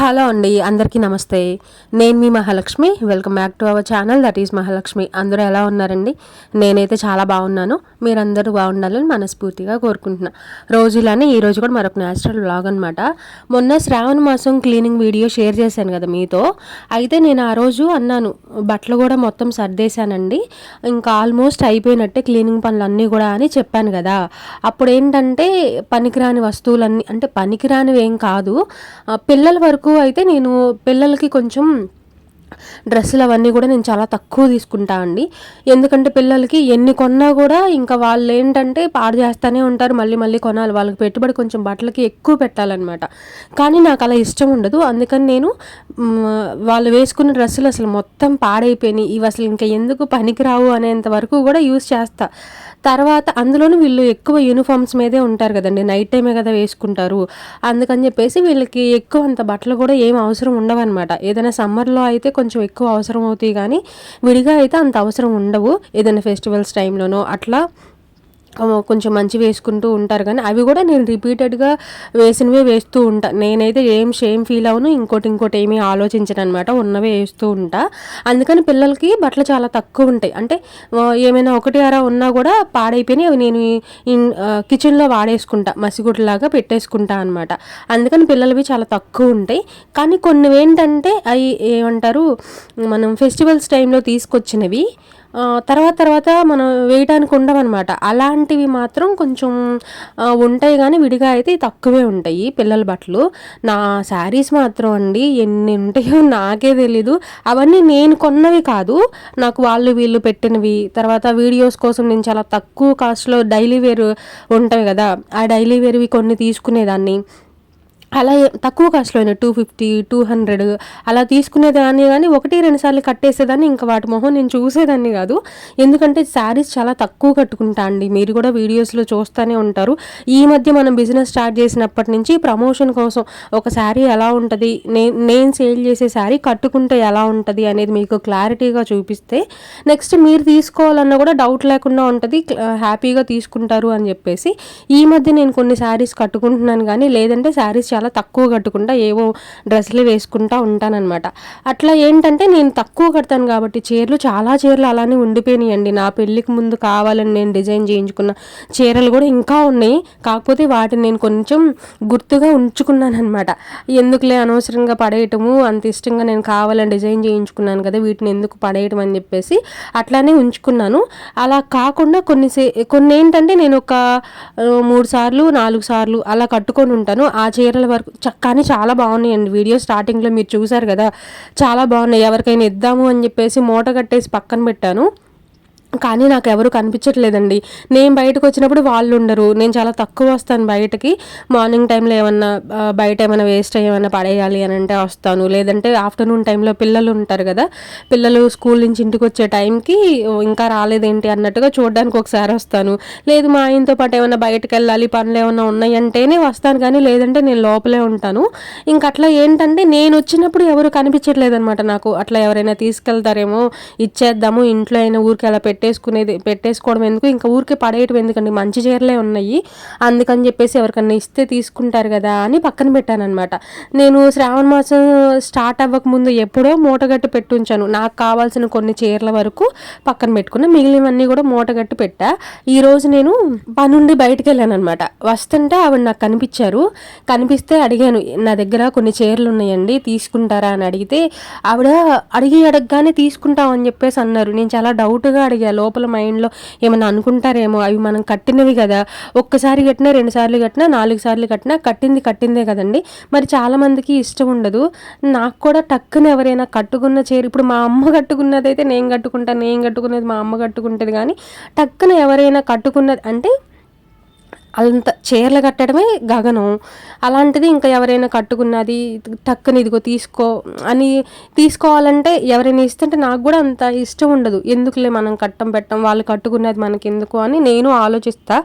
Hello అండి అందరికీ నమస్తే. నేను మీ Mahalakshmi welcome back to our channel that is Mahalakshmi. అందరూ ఎలా ఉన్నారండి? నేనైతే చాలా బాగున్నాను. మీరందరూ బాగుండాలని మనస్ఫూర్తిగా కోరుకుంటున్నా. రోజు ఇలానే ఈరోజు కూడా మరొక న్యాచురల్ బ్లాగ్ అనమాట మొన్న శ్రావణ మాసం క్లీనింగ్ వీడియో షేర్ చేశాను కదా మీతో. అయితే నేను ఆ రోజు అన్నాను బట్టలు కూడా మొత్తం సర్దేశానండి. ఇంకా ఆల్మోస్ట్ అయిపోయినట్టే క్లీనింగ్ పనులు అన్నీ కూడా అని చెప్పాను కదా. అప్పుడు ఏంటంటే పనికిరాని వస్తువులన్నీ అంటే పనికిరానివి ఏం కాదు పిల్లల వరకు అయితే నేను పిల్లలకి కొంచెం డ్రెస్సులు అవన్నీ కూడా నేను చాలా తక్కువ తీసుకుంటా అండి. ఎందుకంటే పిల్లలకి ఎన్ని కొన్నా కూడా ఇంకా వాళ్ళు ఏంటంటే పాడు చేస్తూనే ఉంటారు మళ్ళీ మళ్ళీ కొనాలి. వాళ్ళకి పెట్టుబడి కొంచెం బట్టలకి ఎక్కువ పెట్టాలన్నమాట. కానీ నాకు అలా ఇష్టం ఉండదు. అందుకని నేను వాళ్ళు వేసుకున్న డ్రెస్సులు అసలు మొత్తం పాడైపోయినాయి. ఇవి అసలు ఇంకా ఎందుకు పనికిరావు అనేంత వరకు కూడా యూస్ చేస్తా. తర్వాత అందులోనూ వీళ్ళు ఎక్కువ యూనిఫామ్స్ మీదే ఉంటారు కదండి. నైట్ టైమే కదా వేసుకుంటారు. అందుకని చెప్పేసి వీళ్ళకి ఎక్కువ అంత బట్టలు కూడా ఏం అవసరం ఉండవన్నమాట. ఏదైనా సమ్మర్లో అయితే కొంచెం ఎక్కువ అవసరం అవుతాయి కానీ విడిగా అయితే అంత అవసరం ఉండవు. ఏదైనా ఫెస్టివల్స్ టైంలోనో అట్లా కొంచెం మంచి వేసుకుంటూ ఉంటారు. కానీ అవి కూడా నేను రిపీటెడ్గా వేసినవే వేస్తూ ఉంటా. నేనైతే ఏం షేమ్ ఫీల్ అవును ఇంకోటి ఇంకోటి ఏమీ ఆలోచించను అనమాట ఉన్నవే వేస్తూ ఉంటా. అందుకని పిల్లలకి బట్టలు చాలా తక్కువ ఉంటాయి. అంటే ఏమైనా ఒకటి అర ఉన్నా కూడా పాడైపోయినాయి. అవి నేను కిచెన్లో వాడేసుకుంటా. మసిగుడ్లాగా పెట్టేసుకుంటా అనమాట అందుకని పిల్లలవి చాలా తక్కువ ఉంటాయి. కానీ కొన్ని ఏంటంటే అవి ఏమంటారు మనం ఫెస్టివల్స్ టైంలో తీసుకొచ్చినవి తర్వాత తర్వాత మనం వేయటానికి ఉండవన్నమాట. అలాంటివి మాత్రం కొంచెం ఉంటాయి కానీ విడిగా అయితే తక్కువే ఉంటాయి పిల్లల బట్టలు. నా శారీస్ మాత్రం అండి ఎన్ని ఉంటాయో నాకే తెలీదు. అవన్నీ నేను కొన్నవి కాదు. నాకు వాళ్ళు వీళ్ళు పెట్టినవి. తర్వాత వీడియోస్ కోసం నేను చాలా తక్కువ కాస్ట్లో డైలీ వేర్ ఉంటాయి కదా ఆ డైలీ వేర్వి కొన్ని తీసుకునేదాన్ని. అలా తక్కువ కాస్ట్లోనే టూ ఫిఫ్టీ టూ హండ్రెడ్ అలా తీసుకునేదాన్ని కానీ ఒకటి రెండు సార్లు కట్టేసేదాన్ని. ఇంకా వాటి మొహం నేను చూసేదాన్ని కాదు. ఎందుకంటే శారీస్ చాలా తక్కువ కట్టుకుంటా అండి. మీరు కూడా వీడియోస్లో చూస్తూనే ఉంటారు. ఈ మధ్య మనం బిజినెస్ స్టార్ట్ చేసినప్పటి నుంచి ప్రమోషన్ కోసం ఒక శారీ ఎలా ఉంటుంది? నేను సేల్ చేసే శారీ కట్టుకుంటే ఎలా ఉంటుంది అనేది మీకు క్లారిటీగా చూపిస్తే నెక్స్ట్ మీరు తీసుకోవాలన్నా కూడా డౌట్ లేకుండా ఉంటుంది. హ్యాపీగా తీసుకుంటారు అని చెప్పేసి ఈ మధ్య నేను కొన్ని శారీస్ కట్టుకుంటున్నాను కానీ లేదంటే శారీస్ చాలా చాలా తక్కువ కట్టుకుంటా ఏవో డ్రెస్సులు వేసుకుంటా ఉంటానన్నమాట. అట్లా ఏంటంటే నేను తక్కువ కడతాను కాబట్టి చీరలు చాలా చీరలు అలానే ఉండిపోయినాయండి. నా పెళ్ళికి ముందు కావాలని నేను డిజైన్ చేయించుకున్న చీరలు కూడా ఇంకా ఉన్నాయి. కాకపోతే వాటిని నేను కొంచెం గుర్తుగా ఉంచుకున్నాను అనమాట ఎందుకులే అనవసరంగా పడేయటము అంత ఇష్టంగా నేను కావాలని డిజైన్ చేయించుకున్నాను కదా వీటిని ఎందుకు పడేయటం అని చెప్పేసి అట్లానే ఉంచుకున్నాను. అలా కాకుండా కొన్ని కొన్ని ఏంటంటే నేను ఒక మూడు సార్లు నాలుగు సార్లు అలా కట్టుకొని ఉంటాను. ఆ చీరల వరకు కానీ చాలా బాగున్నాయండి వీడియో స్టార్టింగ్లో మీరు చూసారు కదా చాలా బాగున్నాయి. ఎవరికైనా ఇద్దాము అని చెప్పేసి మూట కట్టేసి పక్కన పెట్టాను. కానీ నాకు ఎవరు కనిపించట్లేదండి. నేను బయటకు వచ్చినప్పుడు వాళ్ళు ఉండరు. నేను చాలా తక్కువ వస్తాను బయటకి. మార్నింగ్ టైంలో ఏమన్నా బయట ఏమైనా వేస్ట్ ఏమైనా పడేయాలి అని అంటే వస్తాను. లేదంటే ఆఫ్టర్నూన్ టైంలో పిల్లలు ఉంటారు కదా పిల్లలు స్కూల్ నుంచి ఇంటికి వచ్చే టైంకి ఇంకా రాలేదేంటి అన్నట్టుగా చూడడానికి ఒకసారి వస్తాను. లేదు మా ఆయనతో పాటు ఏమైనా బయటకు వెళ్ళాలి పనులు ఏమైనా ఉన్నాయంటేనే వస్తాను. కానీ లేదంటే నేను లోపలే ఉంటాను. ఇంక అట్లా ఏంటంటే నేను వచ్చినప్పుడు ఎవరు కనిపించట్లేదు అనమాట నాకు. అట్లా ఎవరైనా తీసుకెళ్తారేమో ఇచ్చేద్దాము ఇంట్లో అయినా ఊరికి అలా పెట్టి పెట్టేసుకునేది పెట్టేసుకోవడం ఎందుకు? ఇంకా ఊరికే పడేయటం ఎందుకండి? మంచి చీరలే ఉన్నాయి. అందుకని చెప్పేసి ఎవరికన్నా ఇస్తే తీసుకుంటారు కదా అని పక్కన పెట్టానమాట నేను శ్రావణ మాసం స్టార్ట్ అవ్వకముందు ఎప్పుడో మూటగట్టు పెట్టుంచాను. నాకు కావాల్సిన కొన్ని చీరల వరకు పక్కన పెట్టుకున్నా. మిగిలినవన్నీ కూడా మూటగట్టు పెట్టా. ఈరోజు నేను పనుండి బయటకు వెళ్ళాను అనమాట వస్తుంటే ఆవిడ నాకు కనిపించారు. కనిపిస్తే అడిగాను నా దగ్గర కొన్ని చీరలు ఉన్నాయండి తీసుకుంటారా? అని అడిగితే ఆవిడ అడిగి అడగగానే తీసుకుంటామని చెప్పేసి అన్నారు. నేను చాలా డౌట్గా అడిగాను. లోపల మైండ్లో ఏమైనా అనుకుంటారేమో అవి మనం కట్టినవి కదా. ఒక్కసారి కట్టినా రెండు సార్లు కట్టినా నాలుగు సార్లు కట్టినా కట్టింది కట్టిందే కదండి. మరి చాలామందికి ఇష్టం ఉండదు. నాకు కూడా టక్కున ఎవరైనా కట్టుకున్న చీర ఇప్పుడు మా అమ్మ కట్టుకున్నదైతే నేను కట్టుకుంటాను నేను కట్టుకున్నది మా అమ్మ కట్టుకుంటుంది కానీ టక్కున ఎవరైనా కట్టుకున్నది అంటే అంత చీరలు కట్టడమే గగనం. అలాంటిది ఇంకా ఎవరైనా కట్టుకున్నది టక్కుని ఇదిగో తీసుకో అని తీసుకోవాలంటే ఎవరైనా ఇస్తుంటే నాకు కూడా అంత ఇష్టం ఉండదు. ఎందుకులే మనం కట్టం పెట్టం వాళ్ళు కట్టుకున్నది మనకి ఎందుకు అని నేను ఆలోచిస్తా.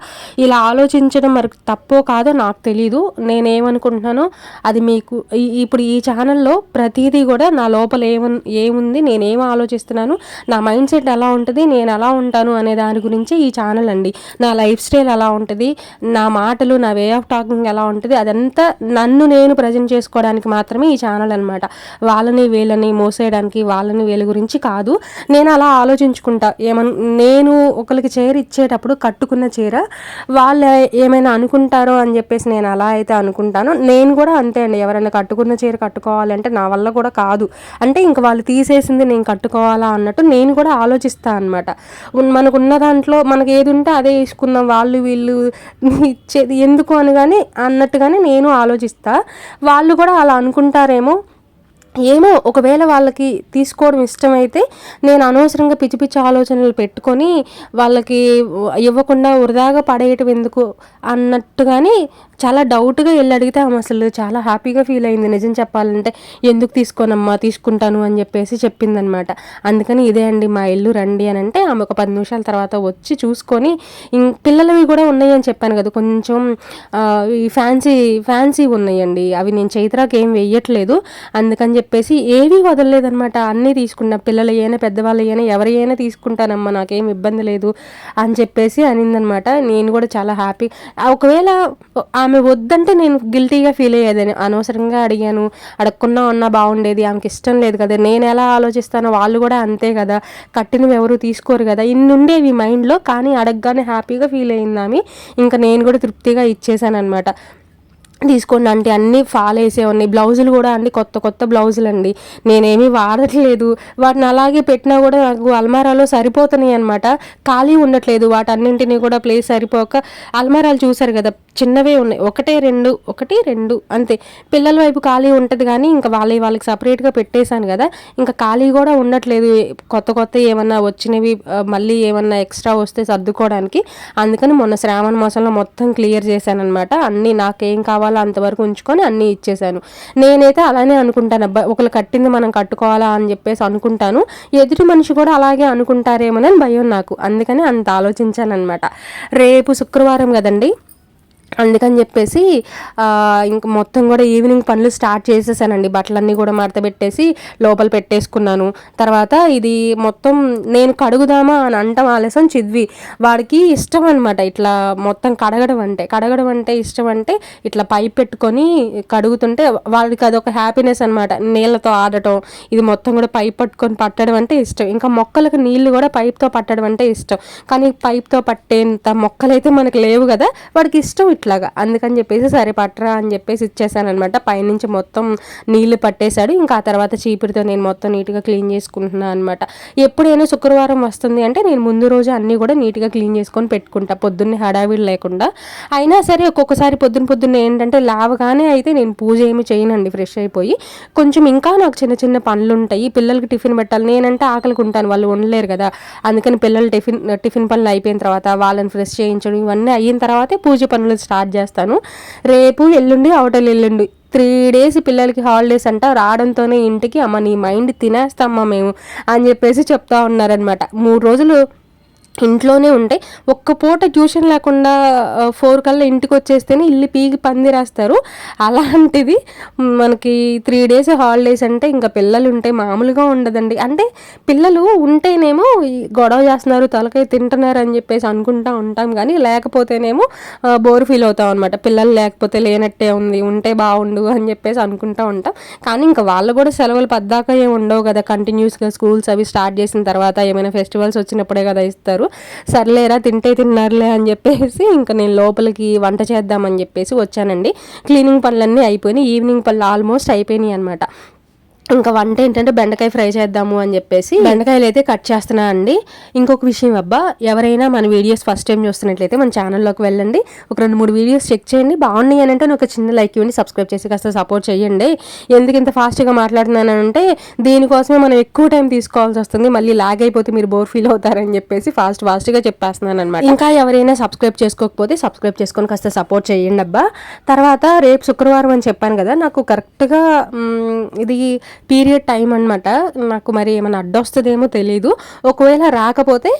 ఇలా ఆలోచించడం మరి తప్పో కాదో నాకు తెలీదు. నేనేమనుకుంటున్నానో అది మీకు ఇప్పుడు ఈ ఛానల్లో ప్రతిదీ కూడా నా లోపల ఏమన్ ఏముంది నేనేం ఆలోచిస్తున్నాను నా మైండ్ సెట్ ఎలా ఉంటుంది నేను ఎలా ఉంటాను అనే దాని గురించి ఈ ఛానల్ అండి. నా లైఫ్ స్టైల్ ఎలా ఉంటుంది నా మాటలు నా వే ఆఫ్ టాకింగ్ ఎలా ఉంటుంది అదంతా నన్ను నేను ప్రజెంట్ చేసుకోవడానికి మాత్రమే ఈ ఛానల్ అనమాట వాళ్ళని వీళ్ళని మోసేయడానికి వాళ్ళని వీళ్ళ గురించి కాదు. నేను అలా ఆలోచించుకుంటా. ఏమన్ నేను ఒకరికి చీర ఇచ్చేటప్పుడు కట్టుకున్న చీర వాళ్ళు ఏమైనా అనుకుంటారో అని చెప్పేసి నేను అలా అయితే అనుకుంటాను. నేను కూడా అంతే అండి. ఎవరైనా కట్టుకున్న చీర కట్టుకోవాలంటే నా వల్ల కూడా కాదు. అంటే ఇంక వాళ్ళు తీసేసింది నేను కట్టుకోవాలా అన్నట్టు నేను కూడా ఆలోచిస్తాను అనమాట మనకున్న దాంట్లో మనకి ఏది ఉంటే అదే వేసుకుందాం వాళ్ళు వీళ్ళు ఇచ్చేది ఎందుకు అని కానీ అన్నట్టుగానే నేను ఆలోచిస్తా. వాళ్ళు కూడా అలా అనుకుంటారేమో. ఏమో ఒకవేళ వాళ్ళకి తీసుకోవడం ఇష్టమైతే నేను అనవసరంగా పిచ్చి పిచ్చి ఆలోచనలు పెట్టుకొని వాళ్ళకి ఇవ్వకుండా వృధాగా పడేయటం ఎందుకు అన్నట్టుగానే చాలా డౌట్గా వెళ్ళి అడిగితే ఆమె అసలు చాలా హ్యాపీగా ఫీల్ అయింది. నిజం చెప్పాలంటే ఎందుకు తీసుకోనమ్మా తీసుకుంటాను అని చెప్పేసి చెప్పిందనమాట అందుకని ఇదే అండి మా ఇల్లు రండి అని అంటే ఆమె ఒక పది నిమిషాల తర్వాత వచ్చి చూసుకొని పిల్లలవి కూడా ఉన్నాయి అని చెప్పాను కదా. కొంచెం ఈ ఫ్యాన్సీ ఫ్యాన్సీ ఉన్నాయండి. అవి నేను చైత్రాకి ఏం వెయ్యట్లేదు. అందుకని చెప్పేసి ఏవి వదలలేదనమాట అన్నీ తీసుకున్నా పిల్లలు అయినా పెద్దవాళ్ళు అయినా ఎవరి అయినా తీసుకుంటానమ్మా నాకేం ఇబ్బంది లేదు అని చెప్పేసి అనిందనమాట నేను కూడా చాలా హ్యాపీ. ఒకవేళ ఆమె వద్దంటే నేను గిల్టీగా ఫీల్ అయ్యేదని అనవసరంగా అడిగాను. అడగకుండా ఉన్నా బాగుండేది. ఆమెకి ఇష్టం లేదు కదా. నేను ఎలా ఆలోచిస్తానో వాళ్ళు కూడా అంతే కదా. కట్టినవి ఎవరు తీసుకోరు కదా. ఇన్ని ఉండేవి మైండ్లో కానీ అడగగానే హ్యాపీగా ఫీల్ అయింది ఆమె. ఇంకా నేను కూడా తృప్తిగా ఇచ్చేసాను అనమాట తీసుకోండి అంటే అన్నీ ఫాల్ వేసే ఉన్నాయి బ్లౌజులు కూడా అండి కొత్త కొత్త బ్లౌజులు అండి నేనేమీ వాడట్లేదు. వాటిని అలాగే పెట్టినా కూడా నాకు అల్మారాలో సరిపోతున్నాయి అనమాట ఖాళీ ఉండట్లేదు. వాటన్నింటినీ కూడా ప్లేస్ సరిపోక అల్మారాలు చూసారు కదా చిన్నవే ఉన్నాయి. ఒకటే రెండు ఒకటి రెండు అంతే. పిల్లల వైపు ఖాళీ ఉంటుంది కానీ ఇంకా వాళ్ళ వాళ్ళకి సపరేట్గా పెట్టేశాను కదా ఇంకా ఖాళీ కూడా ఉండట్లేదు. కొత్త కొత్త ఏమన్నా వచ్చినవి మళ్ళీ ఏమన్నా ఎక్స్ట్రా వస్తే సర్దుకోవడానికి. అందుకని మొన్న శ్రావణ మాసంలో మొత్తం క్లియర్ చేశాను అనమాట అన్నీ నాకేం కావాలి కావాలో అంతవరకు ఉంచుకొని అన్నీ ఇచ్చేసాను నేనైతే అలానే అనుకుంటాను అబ్బా ఒకళ్ళు కట్టింది మనం కట్టుకోవాలా? అని చెప్పేసి అనుకుంటాను. ఎదుటి మనిషి కూడా అలాగే అనుకుంటారేమోనని భయం నాకు. అందుకని అంత ఆలోచించాను అనమాట రేపు శుక్రవారం కదండి? అందుకని చెప్పేసి ఇంక మొత్తం కూడా ఈవినింగ్ పనులు స్టార్ట్ చేసేసానండి. బట్టలన్నీ కూడా మడతబెట్టేసి లోపల పెట్టేసుకున్నాను. తర్వాత ఇది మొత్తం నేను కడుగుదామా అని అంటాం ఆలస్యం చిద్వి. వాడికి ఇష్టం అనమాట ఇట్లా మొత్తం కడగడం అంటే. కడగడం అంటే ఇష్టం అంటే ఇట్లా పైప్ పెట్టుకొని కడుగుతుంటే వాడికి అదొక హ్యాపీనెస్ అనమాట నీళ్ళతో ఆడటం ఇది మొత్తం కూడా పైప్ పట్టుకొని పట్టడం అంటే ఇష్టం. ఇంకా మొక్కలకు నీళ్ళు కూడా పైప్తో పట్టడం అంటే ఇష్టం. కానీ పైప్తో పట్టేంత మొక్కలైతే మనకు లేవు కదా వాడికి ఇష్టం ఇట్లా అట్లాగా. అందుకని చెప్పేసి సరే పట్టరా అని చెప్పేసి ఇచ్చేసాను అనమాట పైనుంచి మొత్తం నీళ్ళు పట్టేశాడు. ఇంకా ఆ తర్వాత చీపురితో నేను మొత్తం నీట్గా క్లీన్ చేసుకుంటున్నాను అనమాట ఎప్పుడైనా శుక్రవారం వస్తుంది అంటే నేను ముందు రోజు అన్నీ కూడా నీట్గా క్లీన్ చేసుకొని పెట్టుకుంటా. పొద్దున్నే హడావిడి లేకుండా. అయినా సరే ఒక్కొక్కసారి పొద్దున్న పొద్దున్న ఏంటంటే లావగానే అయితే నేను పూజ ఏమి చేయనండి. ఫ్రెష్ అయిపోయి. కొంచెం ఇంకా నాకు చిన్న చిన్న పనులు ఉంటాయి పిల్లలకి టిఫిన్ పెట్టాలి. నేనంటే ఆకలికి ఉంటాను వాళ్ళు ఉండలేరు కదా. అందుకని పిల్లలు టిఫిన్ టిఫిన్ పనులు అయిపోయిన తర్వాత వాళ్ళని ఫ్రెష్ చేయించడం ఇవన్నీ అయిన తర్వాతే పూజ పనులు స్టార్ట్ స్టార్ట్ చేస్తాను. రేపు ఎల్లుండి హోటల్ ఎల్లుండి. త్రీ డేస్ పిల్లలకి హాలిడేస్ అంట రావడంతోనే ఇంటికి అమ్మ నీ మైండ్ తినేస్తామ్మా మేము అని చెప్పేసి చెప్తా ఉన్నారనమాట మూడు రోజులు ఇంట్లోనే ఉంటే ఒక్క పూట ట్యూషన్ లేకుండా ఫోర్ కల్లా ఇంటికి వచ్చేస్తేనే ఇల్లు పీకి పంది రాస్తారు. అలాంటిది మనకి త్రీ డేస్ హాలిడేస్ అంటే ఇంకా పిల్లలు ఉంటే మామూలుగా ఉండదండి. అంటే పిల్లలు ఉంటేనేమో గొడవ చేస్తున్నారు తలకై తింటున్నారు అని చెప్పేసి అనుకుంటా ఉంటాం కానీ లేకపోతేనేమో బోర్ ఫీల్ అవుతాం అనమాట పిల్లలు లేకపోతే లేనట్టే ఉంది ఉంటే బాగుండు అని చెప్పేసి అనుకుంటా ఉంటాం. కానీ ఇంకా వాళ్ళు కూడా సెలవులు పద్దాక ఏమి ఉండవు కదా కంటిన్యూస్గా స్కూల్స్ అవి స్టార్ట్ చేసిన తర్వాత ఏమైనా ఫెస్టివల్స్ వచ్చినప్పుడే కదా ఇస్తారు. సర్లేరా తింటే తిన్నారులే అని చెప్పేసి ఇంకా నేను లోపలికి వంట చేద్దామని చెప్పేసి వచ్చానండి. క్లీనింగ్ పనులన్నీ అయిపోయినాయి. ఈవినింగ్ పనులు ఆల్మోస్ట్ అయిపోయినాయి అనమాట ఇంకా వంట ఏంటంటే బెండకాయ ఫ్రై చేద్దాము అని చెప్పేసి బెండకాయలు అయితే కట్ చేస్తున్నా అండి. ఇంకొక విషయం అబ్బా ఎవరైనా మన వీడియోస్ ఫస్ట్ టైం చూస్తున్నట్లయితే మన ఛానల్లోకి వెళ్ళండి. ఒక రెండు మూడు వీడియోస్ చెక్ చేయండి. బాగున్నాయి అని అంటే ఒక చిన్న లైక్ ఇవ్వండి సబ్స్క్రైబ్ చేసి కాస్త సపోర్ట్ చేయండి. ఎందుకు ఇంత ఫాస్ట్గా మాట్లాడుతున్నాను అంటే దీనికోసమే మనం ఎక్కువ టైం తీసుకోవాల్సి వస్తుంది. మళ్ళీ లాగ్ అయిపోతే మీరు బోర్ ఫీల్ అవుతారని చెప్పేసి ఫాస్ట్ ఫాస్ట్గా చెప్పేస్తున్నాను అనమాట ఇంకా ఎవరైనా సబ్స్క్రైబ్ చేసుకోకపోతే సబ్స్క్రైబ్ చేసుకొని కాస్త సపోర్ట్ చేయండి అబ్బా. తర్వాత రేపు శుక్రవారం అని చెప్పాను కదా నాకు కరెక్ట్గా ఇది పీరియడ్ టైం అనమాట నాకు మరి ఏమైనా అడ్డొస్తుందేమో తెలీదు. ఒకవేళ రాకపోతే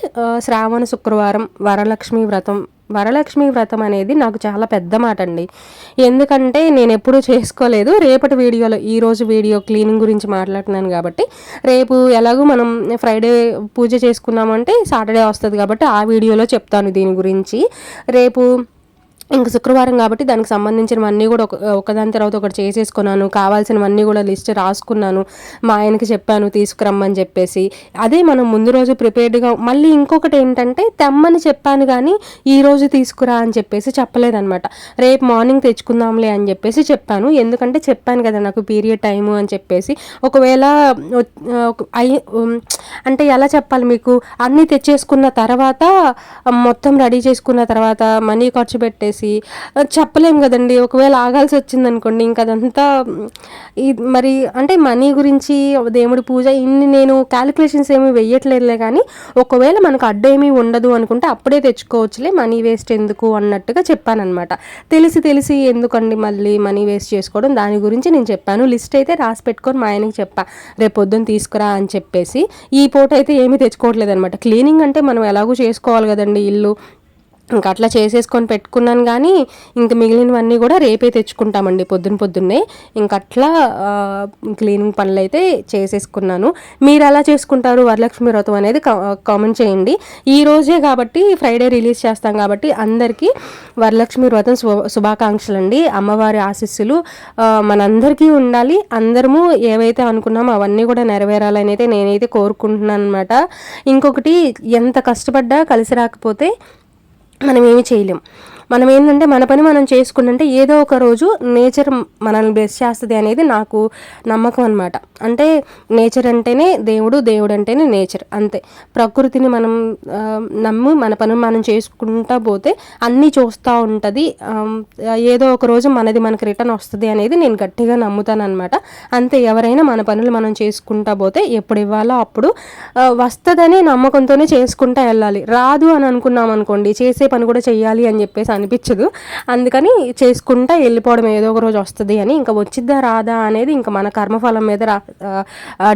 శ్రావణ శుక్రవారం వరలక్ష్మి వ్రతం. వరలక్ష్మి వ్రతం అనేది నాకు చాలా పెద్ద మాట అండి ఎందుకంటే నేను ఎప్పుడూ చేసుకోలేదు. రేపటి వీడియోలో ఈరోజు వీడియో క్లీనింగ్ గురించి మాట్లాడుతున్నాను కాబట్టి రేపు ఎలాగో మనం ఫ్రైడే పూజ చేసుకున్నామంటే సాటర్డే వస్తుంది కాబట్టి ఆ వీడియోలో చెప్తాను దీని గురించి. రేపు ఇంక శుక్రవారం కాబట్టి దానికి సంబంధించినవన్నీ కూడా ఒక ఒకదాని తర్వాత ఒకటి చేసేసుకున్నాను. కావాల్సినవన్నీ కూడా లిస్ట్ రాసుకున్నాను. మా ఆయనకి చెప్పాను తీసుకురమ్మని చెప్పేసి. అదే మనం ముందు రోజు ప్రిపేర్డ్గా మళ్ళీ ఇంకొకటి ఏంటంటే తెమ్మని చెప్పాను కానీ ఈ రోజు తీసుకురా అని చెప్పేసి చెప్పలేదన్నమాట. రేపు మార్నింగ్ తెచ్చుకుందాంలే అని చెప్పేసి చెప్పాను. ఎందుకంటే చెప్పాను కదా నాకు పీరియడ్ టైము అని చెప్పేసి. ఒకవేళ అయి అంటే ఎలా చెప్పాలి మీకు? అన్నీ తెచ్చేసుకున్న తర్వాత మొత్తం రెడీ చేసుకున్న తర్వాత మనీ ఖర్చు పెట్టేసి చెప్పేసి చెప్పలేము కదండి. ఒకవేళ ఆగాల్సి వచ్చింది అనుకోండి ఇంకా అదంతా మరి అంటే మనీ గురించి దేవుడి పూజ ఇన్ని నేను క్యాలిక్యులేషన్స్ ఏమి వెయ్యట్లేదులే కానీ ఒకవేళ మనకు అడ్డు ఏమీ ఉండదు అనుకుంటే అప్పుడే తెచ్చుకోవచ్చులే మనీ వేస్ట్ ఎందుకు అన్నట్టుగా చెప్పానమాట తెలిసి తెలిసి ఎందుకండి మళ్ళీ మనీ వేస్ట్ చేసుకోవడం? దాని గురించి నేను చెప్పాను. లిస్ట్ అయితే రాసి పెట్టుకొని మా ఆయనకి చెప్పా. రేపు తీసుకురా అని చెప్పేసి. ఈ పూట అయితే ఏమీ తెచ్చుకోవట్లేదు అనమాట క్లీనింగ్ అంటే మనం ఎలాగో చేసుకోవాలి కదండి ఇల్లు. ఇంకా అట్లా చేసేసుకొని పెట్టుకున్నాను కానీ ఇంక మిగిలినవన్నీ కూడా రేపే తెచ్చుకుంటామండి పొద్దున పొద్దున్నే. ఇంక అట్లా క్లీనింగ్ పనులు అయితే చేసేసుకున్నాను. మీరు ఎలా చేసుకుంటారు వరలక్ష్మి వ్రతం అనేది కామెంట్ చేయండి. ఈ రోజే కాబట్టి ఫ్రైడే రిలీజ్ చేస్తాం కాబట్టి అందరికీ వరలక్ష్మి వ్రతం శుభాకాంక్షలు అండి అమ్మవారి ఆశీస్సులు మనందరికీ ఉండాలి. అందరము ఏవైతే అనుకున్నామో అవన్నీ కూడా నెరవేరాలని అయితే నేనైతే కోరుకుంటున్నాను అనమాట ఇంకొకటి ఎంత కష్టపడ్డా కలిసి రాకపోతే మనం ఏమి చేయలేం మనం ఏంటంటే మన పని మనం చేసుకుంటుంటే ఏదో ఒక రోజు నేచర్ మనల్ని బ్లెస్ చేస్తుంది అనేది నాకు నమ్మకం అనమాట అంటే నేచర్ అంటేనే దేవుడు దేవుడు అంటేనే నేచర్. అంతే. ప్రకృతిని మనం నమ్మి మన పని మనం చేసుకుంటా పోతే అన్నీ చూస్తూ ఉంటుంది. ఏదో ఒక రోజు మనది మనకి రిటర్న్ వస్తుంది అనేది నేను గట్టిగా నమ్ముతాను అనమాట అంతే. ఎవరైనా మన పనులు మనం చేసుకుంటా పోతే ఎప్పుడు ఇవ్వాలో అప్పుడు వస్తుందనే నమ్మకంతోనే చేసుకుంటా వెళ్ళాలి. రాదు అని అనుకున్నాం అనుకోండి చేసే పని కూడా చేయాలి అని చెప్పేసి అనిపించదు. అందుకని చేసుకుంటా వెళ్ళిపోవడం ఏదో ఒక రోజు వస్తుంది అని ఇంకా వచ్చిద్దా రాదా అనేది ఇంకా మన కర్మఫలం మీద రా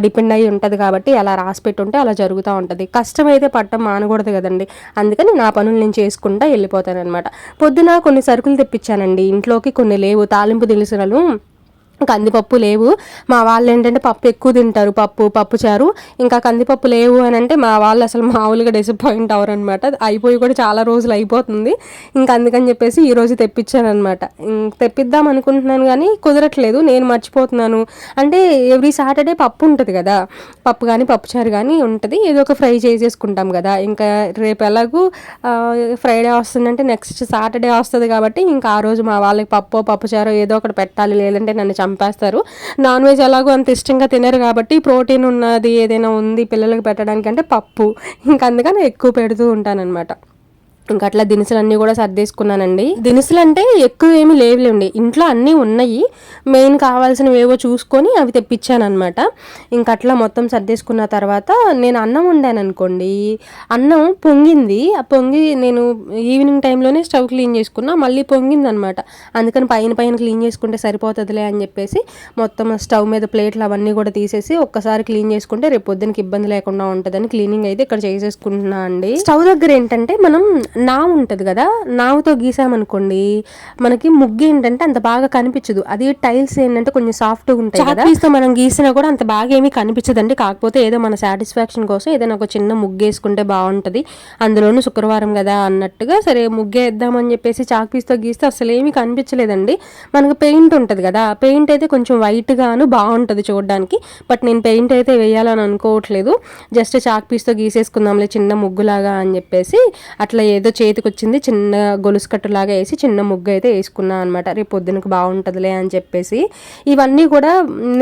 డిపెండ్ అయ్యి ఉంటుంది కాబట్టి అలా రాసి పెట్టుంటే అలా జరుగుతూ ఉంటుంది. కష్టం అయితే పట్టం మానకూడదు కదండి. అందుకని నా పనులు నేను చేసుకుంటా వెళ్ళిపోతాను అనమాట పొద్దున కొన్ని సరుకులు తెప్పించానండి. ఇంట్లోకి కొన్ని లేవు. తాలింపు దినుసులు కందిపప్పు లేవు. మా వాళ్ళు ఏంటంటే పప్పు ఎక్కువ తింటారు. పప్పు పప్పు చారు. ఇంకా కందిపప్పు లేవు అని అంటే మా వాళ్ళు అసలు మామూలుగా డిసప్పాయింట్ అవరు అనమాట అయిపోయి కూడా చాలా రోజులు అయిపోతుంది. ఇంకా అందుకని చెప్పేసి ఈరోజు తెప్పించానమాట తెప్పిద్దాం అనుకుంటున్నాను కానీ కుదరట్లేదు. నేను మర్చిపోతున్నాను. అంటే ఎవ్రీ సాటర్డే పప్పు ఉంటుంది కదా. పప్పు కానీ పప్పుచారు కానీ ఉంటుంది. ఏదో ఒక ఫ్రై చేసేసుకుంటాం కదా. ఇంకా రేపు ఎలాగూ ఫ్రైడే వస్తుందంటే నెక్స్ట్ సాటర్డే వస్తుంది కాబట్టి ఇంకా ఆ రోజు మా వాళ్ళకి పప్పు పప్పుచారు ఏదో ఒకటి పెట్టాలి. లేదంటే నన్ను చంపేస్తారు. నాన్ వెజ్ ఎలాగో అంత ఇష్టంగా తినరు కాబట్టి ప్రోటీన్ ఉన్నది ఏదైనా ఉంది పిల్లలకి పెట్టడానికి అంటే పప్పు. ఇంకా అందుకని ఎక్కువ పెడుతూ ఉంటానన్నమాట. ఇంకా అట్లా దినుసులన్నీ కూడా సర్దేసుకున్నానండి. దినుసులు అంటే ఎక్కువ ఏమీ లేవులేండి. ఇంట్లో అన్నీ ఉన్నాయి. మెయిన్ కావాల్సినవి ఏవో చూసుకొని అవి తెప్పించాను అనమాట ఇంకా అట్లా మొత్తం సర్దేసుకున్న తర్వాత నేను అన్నం వండాను అనుకోండి అన్నం పొంగింది. ఆ పొంగి నేను ఈవినింగ్ టైంలోనే స్టవ్ క్లీన్ చేసుకున్నా. మళ్ళీ పొంగింది అనమాట అందుకని పైన పైన క్లీన్ చేసుకుంటే సరిపోతుందిలే అని చెప్పేసి మొత్తం స్టవ్ మీద ప్లేట్లు అవన్నీ కూడా తీసేసి ఒక్కసారి క్లీన్ చేసుకుంటే రేపు పొద్దునకి ఇబ్బంది లేకుండా ఉంటుందని క్లీనింగ్ అయితే ఇక్కడ చేసేసుకుంటున్నా అండి. స్టవ్ దగ్గర ఏంటంటే మనం నావు ఉంటుంది కదా నావుతో గీసామనుకోండి మనకి ముగ్గు ఏంటంటే అంత బాగా కనిపించదు. అది టైల్స్ ఏంటంటే కొంచెం సాఫ్ట్గా ఉంటాయి కదా. మనం గీసినా కూడా అంత బాగా ఏమీ కనిపించదండి. కాకపోతే ఏదో మన సాటిస్ఫాక్షన్ కోసం ఏదైనా ఒక చిన్న ముగ్గు వేసుకుంటే బాగుంటుంది. అందులోనూ శుక్రవారం కదా అన్నట్టుగా సరే ముగ్గే వేద్దామని చెప్పేసి చాక్ పీస్తో గీస్తే అసలు ఏమీ కనిపించలేదండి. మనకు పెయింట్ ఉంటుంది కదా పెయింట్ అయితే కొంచెం వైట్గాను బాగుంటుంది చూడడానికి. బట్ నేను పెయింట్ అయితే వేయాలని అనుకోవట్లేదు. జస్ట్ చాక్ పీస్తో గీసేసుకుందాంలే చిన్న ముగ్గులాగా అని చెప్పేసి అట్లా ఏదో చేతికి వచ్చింది చిన్న గొలుసు కట్టులాగా వేసి చిన్న ముగ్గు అయితే వేసుకున్నాను అనమాట రేపు పొద్దునకు బాగుంటుందిలే అని చెప్పేసి. ఇవన్నీ కూడా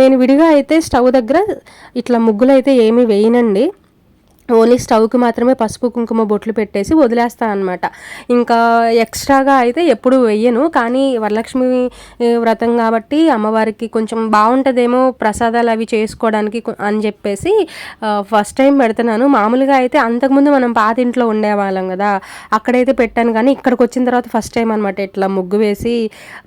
నేను విడిగా అయితే స్టవ్ దగ్గర ఇట్లా ముగ్గులు అయితే ఏమీ వేయనండి. ఓన్లీ స్టవ్కి మాత్రమే పసుపు కుంకుమ బొట్లు పెట్టేసి వదిలేస్తాను అనమాట ఇంకా ఎక్స్ట్రాగా అయితే ఎప్పుడు వెయ్యను. కానీ వరలక్ష్మి వ్రతం కాబట్టి అమ్మవారికి కొంచెం బాగుంటుందేమో ప్రసాదాలు అవి చేసుకోవడానికి అని చెప్పేసి ఫస్ట్ టైం పెడుతున్నాను. మామూలుగా అయితే అంతకుముందు మనం పాత ఇంట్లో ఉండేవాళ్ళం కదా. అక్కడైతే పెట్టాను కానీ ఇక్కడికి వచ్చిన తర్వాత ఫస్ట్ టైం అనమాట ఇట్లా ముగ్గు వేసి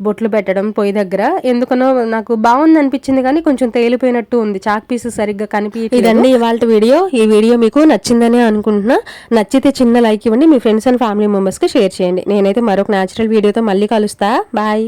బొట్లు పెట్టడం పొయ్యి దగ్గర. ఎందుకనో నాకు బాగుంది అనిపించింది కానీ కొంచెం తేలిపోయినట్టు ఉంది. చాక్ పీస్ సరిగ్గా కనిపి ఇదండి ఇవాళ వీడియో. ఈ వీడియో మీకు నచ్చిందనే అనుకుంటున్నా నచ్చితే చిన్న లైక్ ఇవ్వండి మీ ఫ్రెండ్స్ అండ్ ఫ్యామిలీ మెంబర్స్కి షేర్ చేయండి. నేనైతే మరొక న్యాచురల్ వీడియోతో మళ్ళీ కలుస్తా. బాయ్.